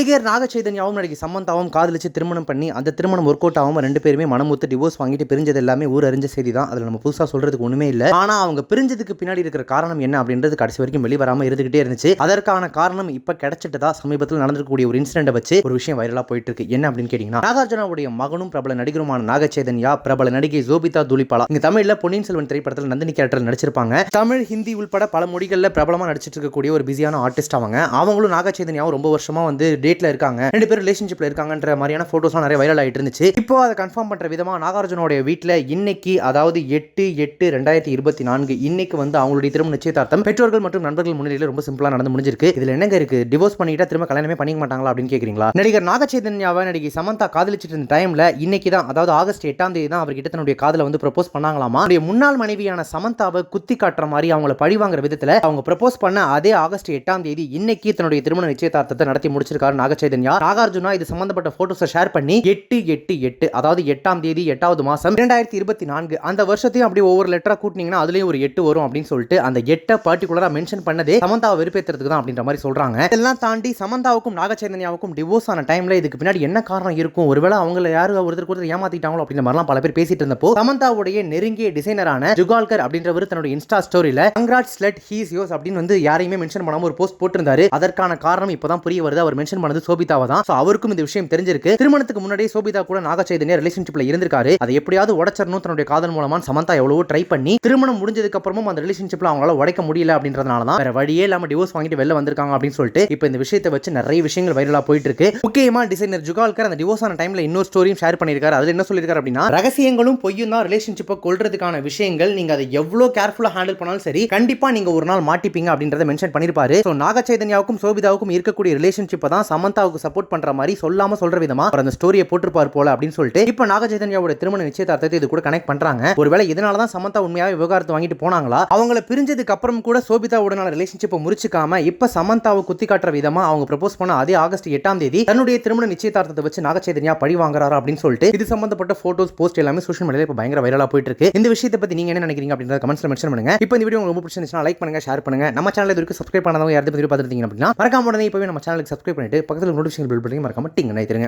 நடிகர் நாக சைதன்யாவும் நடிகை சம்மந்தாவும் காதலிச்சு திருமணம் பண்ணி அந்த திருமணம் ஒர்க் அவுட் ஆகாம ரெண்டு பேருமே மனமுத்து டிவோர்ஸ் வாங்கிட்டு பிரிஞ்சது எல்லாமே ஊர் அறிஞ்ச செய்தி தான். அதில் நம்ம புதுசாக சொல்றதுக்கு ஒன்றுமே இல்லை. ஆனால் அவங்க பிரிஞ்சதுக்கு பின்னாடி இருக்கிற காரணம் என்ன அப்படின்றது கடைசி வரைக்கும் வெளிவராமல் இருந்துகிட்டே இருந்துச்சு. அதற்கான காரணம் இப்ப கிடைச்சிட்டதா சமீபத்தில் நடந்திருக்கக்கூடிய ஒரு இன்சிடென்ட் வச்சு ஒரு விஷயம் வைரலாக போயிட்டு இருக்கு என்ன அப்படின்னு கேட்டீங்கன்னா நாகார்ஜுனாவுடைய மகனும் பிரபல நடிகருமான நாக சைதன்யா பிரபல நடிகை ஜோபிதா துலிபாலா இங்க தமிழ்ல பொன்னியின் செல்வன் திரைப்படத்தில் நந்தினி கேரக்டர் நடிச்சிருப்பாங்க. தமிழ் ஹிந்தி உள்பட பல மொழிகளில் பிரபலமாக நடிச்சிட்டு இருக்கக்கூடிய ஒரு பிஸியான ஆர்டிஸ்ட் அவங்க. அவங்களும் நாக சைதன்யாவும் ரொம்ப வருஷமா வந்து டேட்ல இருக்காங்க. ரெண்டு பேரும் ரிலேஷன்ஷிப்ல இருக்காங்கன்ற மாதிரியான போட்டோஸ்லாம் நிறைய வைரல் ஆகிட்டு இருந்துச்சு. இப்போ அதை கன்ஃபார்ம் பண்ற விதமா நாகார்ஜுனோட வீட்டில் இன்னைக்கு அதாவது எட்டு எட்டு ரெண்டாயிரத்தி இருபத்தி நான்கு இன்னைக்கு வந்து அவங்களுடைய திருமண நிச்சயதார்த்தம் பெற்றோர்கள் மற்றும் நண்பர்கள் முன்னிலையில் ரொம்ப சிம்பிளா நடந்து முடிஞ்சிருக்கு. இதுல என்னங்க இருக்கு? டிவோர்ஸ் பண்ணிட்டா திரும்ப கல்யாணமே பண்ணிக்க மாட்டாங்களா அப்படின்னு கேக்குறீங்களா? நடிகர் நாக நடிகை சமந்தா காதலிச்சிட்டு இருந்த டைம்ல இன்னைக்கு தான் அதாவது ஆகஸ்ட் எட்டாம் தேதி தான் அவர்கிட்ட தன்னுடைய காதலை வந்து ப்ரப்போஸ் பண்ணாங்களாமா? அவருடைய முன்னாள் மனைவியான சமந்தாவை குத்தி காட்டுற மாதிரி அவங்கள பழி வாங்குற விதத்துல அவங்க ப்ரப்போஸ் பண்ண அதே ஆகஸ்ட் எட்டாம் தேதி இன்னைக்கு தன்னுடைய திருமண நிச்சயதார்த்தத்தை நடத்தி முடிச்சிருக்காரு நாகச்சைதன்யா. நாகார்ஜுனா இது சம்பந்தப்பட்ட போட்டோஸை ஷேர் பண்ணி எட்டு எட்டு எட்டு அதாவது எட்டாம் தேதி எட்டாவது மாசம் இரண்டாயிரத்தி இருபத்தி நான்கு அந்த வருஷத்தையும் அப்படி ஒவ்வொரு லெட்டரா கூட்டினீங்கன்னா அதுலயும் ஒரு எட்டு வரும் அப்படின்னு சொல்லிட்டு அந்த எட்டை பர்டிகுலரா மென்ஷன் பண்ணதே சமந்தாவை வெறுப்பேற்றுறதுக்கு தான் அப்படின்ற மாதிரி சொல்றாங்க. இதெல்லாம் தாண்டி சமந்தாவுக்கும் நாகச்சைதன்யாவுக்கும் டிவோர்ஸ் ஆன டைம்ல இதுக்கு பின்னாடி என்ன காரணம் இருக்கும்? ஒருவேளை அவங்கள யாரு ஒருத்தருக்கு ஒருத்தர் ஏமாத்திட்டாங்களோ அப்படின்ற மாதிரிலாம் பல பேர் பேசிட்டு இருந்தப்போ சமந்தாவுடைய நெருங்கிய டிசைனரான ஜுகால்கர் அப்படின்றவர் தன்னுடைய இன்ஸ்டா ஸ்டோரியில கங்க்ராட்ஸ் ஸ்லெட் ஹீஸ் யோஸ் அப்படின்னு வந்து யாரையுமே மென்ஷன் பண்ணாம ஒரு போஸ்ட் போட்டிருந்தாரு. அதற்கான காரணம் இப்பதான் புரிய வருது. அவர் மென்ஷன் பண்ணது சோபிதாவை தான்? So அவருக்கும் இந்த விஷயம் தெரிஞ்சிருக்கு. திருமணத்துக்கு முன்னாடியே சோபிதா கூட நாக சைதன்யா ரிலேஷன்ஷிப்ல இருந்திருக்காரு. அதை எப்படியாவது உடச்சிடணும் தன்னுடைய காதல் மூலமா சமந்தா எவ்வளவோ ட்ரை பண்ணி திருமணம் முடிஞ்சதுக்கு அப்புறமும் அந்த ரிலேஷன்ஷிப்ல அவங்களால உடைக்க முடியல அப்படின்றதுனால தான் வேற வழியே இல்லாம டிவோர்ஸ் வாங்கிட்டு வெளில வந்திருக்காங்க அப்படின்னு சொல்லிட்டு இப்போ இந்த விஷயத்தை வச்சு நிறைய விஷயங்கள் வைரலா போயிட்டு இருக்கு முக்கியமா டிசைனர் ஜுகால்கர் அந்த டிவோர்ஸ் ஆன டைம்ல இன்னொரு ஸ்டோரியும் ஷேர் பண்ணியிருக்காரு. அதுல என்ன சொல்லியிருக்காரு அப்படின்னா ரகசியங்களும் பொய்யும் தான் ரிலேஷன்ஷிப்பை கொள்றதுக்கான விஷயங்கள். நீங்க அதை எவ்வளவு கேர்ஃபுல்லா ஹேண்டில் பண்ணாலும் சரி கண்டிப்பா நீங்க ஒரு நாள் மாட்டிப்பீங்க அப்படின்றத மென்ஷன் பண்ணிருப்பாரு. ஸோ நாக சைதன்யாவுக்கும் சோபிதாவுக்கும் இருக்கக்கூடிய ரிலேஷன்ஷிப்பை தான் சமந்தாவுக்கு சப்போர்ட் பண்ற மாதிரி சொல்லாம சொல்ற விதமா அந்த ஸ்டோரியை போட்டிருப்பார் போல அப்படின்னு சொல்லிட்டு இப்போ நாக சைதன்யாவோட திருமண நிச்சயதார்த்தத்தை இது கூட கனெக்ட் பண்றாங்க. ஒருவேளை இதனால தான் சமந்தா உண்மையாக விவகாரத்தை வாங்கிட்டு போனாங்களா? அவங்கள பிரிஞ்சதுக்கு அப்புறம் கூட சோபிதாவுடனான ரிலேஷன்ஷிப்பை முறிச்சுக்காம இப்ப சமந்தாவை குத்தி காட்டுற விதமா அவங்க ப்ரப்போஸ் பண்ண அதே ஆகஸ்ட் எட்டாம் தேதி தன்னுடைய திருமண நிச்சயதார்த்தத்தை வச்சு நாக சைதன்யா பழி வாங்குறாரு அப்படின்னு சொல்லிட்டு இது சம்பந்தப்பட்ட போட்டோஸ் போஸ்ட் எல்லாமே சோஷியல் மீடியால இப்போ பயங்கர வைரலா போயிட்டு இருக்கு. இந்த விஷயத்தை பத்தி நீங்க என்ன நினைக்கிறீங்க அப்படின்றத கமெண்ட்ஸ்ல மென்ஷன் பண்ணுங்க. இப்போ இந்த வீடியோ உங்களுக்கு ரொம்ப பிடிச்சிருந்துச்சுன்னா லைக் பண்ணுங்க ஷேர் பண்ணுங்க. நம்ம சேனல் இது வரைக்கும் சப்ஸ்கிரைப் பண்ணாதவங்க யாராவது பார்த்துருந்தீங்க அப்படின்னா மறக்காம உடனே இப்பவே நம்ம சேனலுக்கு சப்ஸ்கிரைப் பண்ணிட்டு பக்கத்தில் நோட்டிஃபிகேஷன் பில் பண்ணி மறக்காம டிங்க நினைத்துருங்க